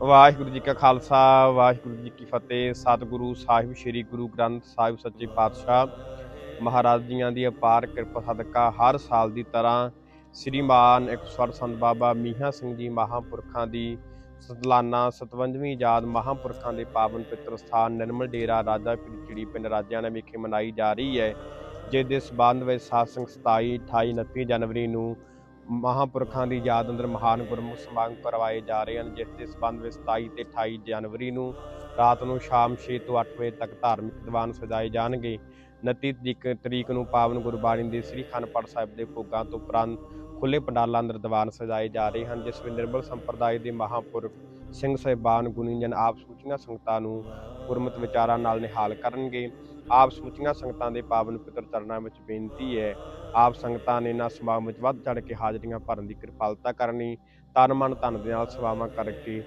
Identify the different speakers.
Speaker 1: ਵਾਹਿਗੁਰੂ ਜੀ ਕਾ ਖਾਲਸਾ, ਵਾਹਿਗੁਰੂ ਜੀ ਕੀ ਫਤਿਹ, ਸਤਿਗੁਰੂ, ਸਾਹਿਬ ਸ੍ਰੀ ਗੁਰੂ ਗ੍ਰੰਥ ਸਾਹਿਬ ਸੱਚੇ ਪਾਤਸ਼ਾਹ। ਮਹਾਰਾਜ ਜੀਆਂ ਦੀ ਅਪਾਰ ਕਿਰਪਾ ਸਦਕਾ ਹਰ ਸਾਲ ਦੀ ਤਰ੍ਹਾਂ ਸ੍ਰੀਮਾਨ ਇਕਸਵਰ ਸੰਤ ਬਾਬਾ ਮੀਹਾ ਸਿੰਘ ਜੀ ਮਹਾਂਪੁਰਖਾਂ ਦੀ ਸਤਲਾਨਾ 57ਵੀਂ ਯਾਦ ਮਹਾਂਪੁਰਖਾਂ ਦੇ ਪਾਵਨ ਪਿੱਤਰ ਸਥਾਨ ਨਿਰਮਲ ਡੇਰਾ ਰਾਜਾ ਚਿੜੀ ਪਿੰਡ ਰਾਜਿਆਂ ਨੇ ਵਿਖੇ ਮਨਾਈ ਜਾ ਰਹੀ ਹੈ, ਜਿਸ ਦੇ ਸਬੰਧ ਵਿੱਚ ਸਾਸੰਗ 27 28 29 ਜਨਵਰੀ ਨੂੰ ਮਹਾਂਪੁਰਖਾਂ ਦੀ ਯਾਦ ਅੰਦਰ ਮਹਾਨ ਗੁਰਮੁਖ ਸਮਾਗਮ ਕਰਵਾਏ ਜਾ ਰਹੇ ਹਨ, ਜਿਸ ਦੇ ਸਬੰਧ ਵਿੱਚ 27 ਤੇ 28 ਜਨਵਰੀ ਨੂੰ ਰਾਤ ਨੂੰ ਸ਼ਾਮ 6 ਤੋਂ 8 ਵਜੇ ਤੱਕ ਧਾਰਮਿਕ ਦੀਵਾਨ ਸਜਾਏ ਜਾਣਗੇ। 29 ਤਰੀਕ- ਨੂੰ ਪਾਵਨ ਗੁਰਬਾਣੀ ਦੇ ਸ੍ਰੀ ਅਖੰਡ ਪਾਠ ਸਾਹਿਬ ਦੇ ਭੋਗਾਂ ਤੋਂ ਉਪਰੰਤ ਖੁੱਲੇ ਪੰਡਾਲਾਂ ਅੰਦਰ ਦੀਵਾਨ ਸਜਾਏ ਜਾ ਰਹੇ ਹਨ, ਜਿਸ ਵਿੱਚ ਨਿਰਮਲ ਸੰਪਰਦਾਇ ਦੇ ਮਹਾਂਪੁਰਖ ਸਿੰਘ ਸਾਹਿਬਾਨ ਗੁਣੀਜਨ ਆਪ ਸੂਚੀਆਂ ਸੰਗਤਾਂ ਨੂੰ ਗੁਰਮਤਿ ਵਿਚਾਰਾਂ ਨਾਲ ਨਿਹਾਲ ਕਰਨਗੇ। ਆਪ ਸੂਚੀਆਂ ਸੰਗਤਾਂ ਦੇ ਪਾਵਨ ਪਿਤਰ ਚਰਨਾਂ ਵਿੱਚ ਬੇਨਤੀ ਹੈ, ਆਪ ਸੰਗਤਾਂ ਨੇ ਇਹਨਾਂ ਸਮਾਗਮ ਵਿੱਚ ਵੱਧ ਚੜ੍ਹ ਕੇ ਹਾਜ਼ਰੀਆਂ ਭਰਨ ਦੀ ਕਿਰਪਾਲਤਾ ਕਰਨੀ, ਤਨ ਮਨ ਧਨ ਦੇ ਨਾਲ ਸੇਵਾਵਾਂ ਕਰਕੇ